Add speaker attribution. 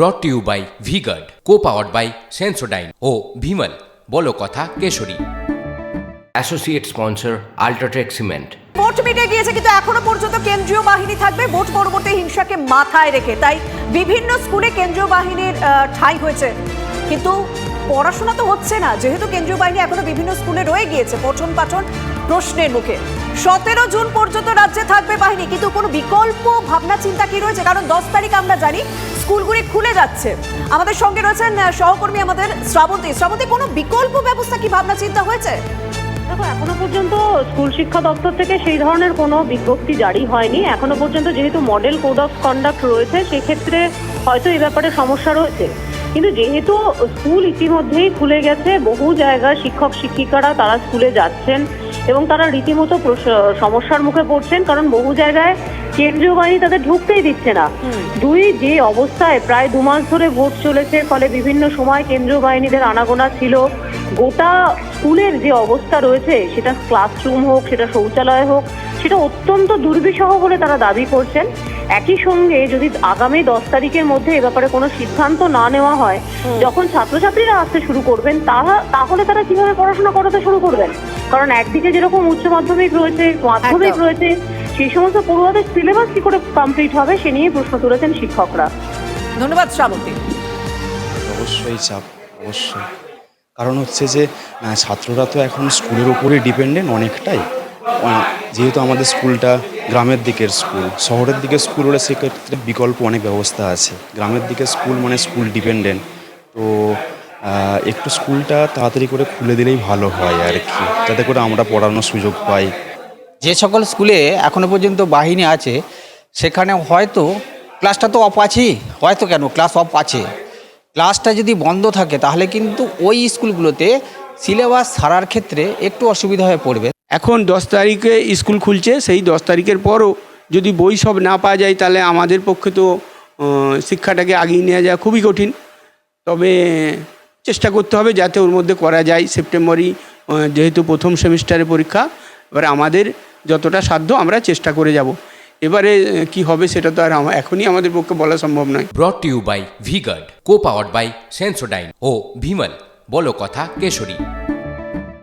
Speaker 1: Brought to you by V Guard co powered by Sensodyne ও ভিমল বলো কথা Keshari. Associate sponsor UltraTech cement
Speaker 2: vote মিটে গিয়েছে কিন্তু এখনও পর্যন্ত কেন্দ্রীয় বাহিনী থাকবে ভোট পরবর্তী হিংসাকে মাথায় রেখে। তাই বিভিন্ন স্কুলে কেন্দ্রীয় বাহিনীর আহ, ঠাঁই হয়েছে। কিন্তু পড়াশোনা তো হচ্ছে না যেহেতু কেন্দ্রীয় বাহিনী এখনও বিভিন্ন স্কুলে রয়ে গিয়েছে পঠন পাঠন প্রশ্নের মুখে। সতেরো জুন পর্যন্ত রাজ্যে থাকবে বাহিনী, কিন্তু কোনো বিকল্প ভাবনা, চিন্তা কি রয়েছে? কারণ দশ তারিখ আমরা জানি স্কুলগুলি খুলে যাচ্ছে। আমাদের সঙ্গে রয়েছেন সহকর্মী আমাদের শ্রাবন্তী। শ্রাবন্তী, কোনো বিকল্প ব্যবস্থা কি ভাবনা, চিন্তা হয়েছে?
Speaker 3: দেখো, এখনও পর্যন্ত স্কুল শিক্ষা দপ্তর থেকে সেই ধরনের কোনো বিজ্ঞপ্তি জারি হয়নি। এখনও পর্যন্ত যেহেতু মডেল কোড অফ কন্ডাক্ট রয়েছে, সেক্ষেত্রে হয়তো এই ব্যাপারে সমস্যা রয়েছে। কিন্তু যেহেতু স্কুল ইতিমধ্যেই খুলে গেছে, বহু জায়গায় শিক্ষক, শিক্ষিকারা তারা স্কুলে যাচ্ছেন। এবং তারা রীতিমতো সমস্যার মুখে পড়ছেন কারণ বহু জায়গায় কেন্দ্রীয় বাহিনী তাদের ঢুকতেই দিচ্ছে না। দুই যে অবস্থায় প্রায় দু মাস ধরে ভোট চলেছে ফলে বিভিন্ন সময় কেন্দ্রীয় বাহিনীদের আনাগোনা ছিল। গোটা স্কুলের যে অবস্থা রয়েছে সেটা ক্লাসরুম হোক সেটা শৌচালয় হোক সেটা অত্যন্ত দুর্বিষহ বলে তারা দাবি করছেন। একই সঙ্গে যদি আগামী দশ তারিখের মধ্যে এ ব্যাপারে কোনো সিদ্ধান্ত না নেওয়া হয় যখন ছাত্রছাত্রীরা আসতে শুরু করবেন তারা তাহলে তারা কীভাবে পড়াশোনা করাতে শুরু করবেন? কারণ একদিকে যেরকম উচ্চ মাধ্যমিক রয়েছে মাধ্যমিক রয়েছে সেই সমস্ত পড়ুয়াদের সিলেবাস কি করে কমপ্লিট হবে সে নিয়ে প্রশ্ন তুলেছেন শিক্ষকরা।
Speaker 2: ধন্যবাদ শ্রাবন্তী।
Speaker 4: অবশ্যই চাপ অবশ্যই। কারণ হচ্ছে যে ছাত্ররা তো এখন স্কুলের উপরে ডিপেন্ডেন্ট অনেকটাই। যেহেতু আমাদের স্কুলটা গ্রামের দিকের স্কুল। শহরের দিকে স্কুল হলে সেক্ষেত্রে বিকল্প অনেক ব্যবস্থা আছে। গ্রামের দিকে স্কুল মানে স্কুল ডিপেন্ডেন্ট। তো একটু স্কুলটা তাড়াতাড়ি করে খুলে দিলেই ভালো হয় আর কি। যাতে করে আমরা পড়ানোর সুযোগ পাই।
Speaker 5: যে সকল স্কুলে এখনও পর্যন্ত বাহিনী আছে, সেখানে হয়তো ক্লাসটা তো অফ আছেই। হয়তো কেন? ক্লাস অফ আছে। ক্লাসটা যদি বন্ধ থাকে, তাহলে কিন্তু ওই স্কুলগুলোতে সিলেবাস সারার ক্ষেত্রে একটু অসুবিধা হয়ে পড়বে।
Speaker 6: এখন দশ তারিখে স্কুল খুলছে, সেই দশ তারিখের পরও যদি বই সব না পাওয়া যায় তাহলে আমাদের পক্ষে তো শিক্ষাটাকে আগিয়ে নেওয়া যায় খুবই কঠিন। তবে চেষ্টা করতে হবে যাতে ওর মধ্যে করা যায়। সেপ্টেম্বরই যেহেতু প্রথম সেমিস্টারের পরীক্ষা, এবারে আমাদের যতটা সাধ্য আমরা চেষ্টা করে যাব। এবারে কি হবে সেটা তো আর এখনই আমাদের পক্ষে বলা সম্ভব নয়।
Speaker 1: Brought you by V Guard co powered by Sensodyne ও ভিমল বলো কথা Kesari.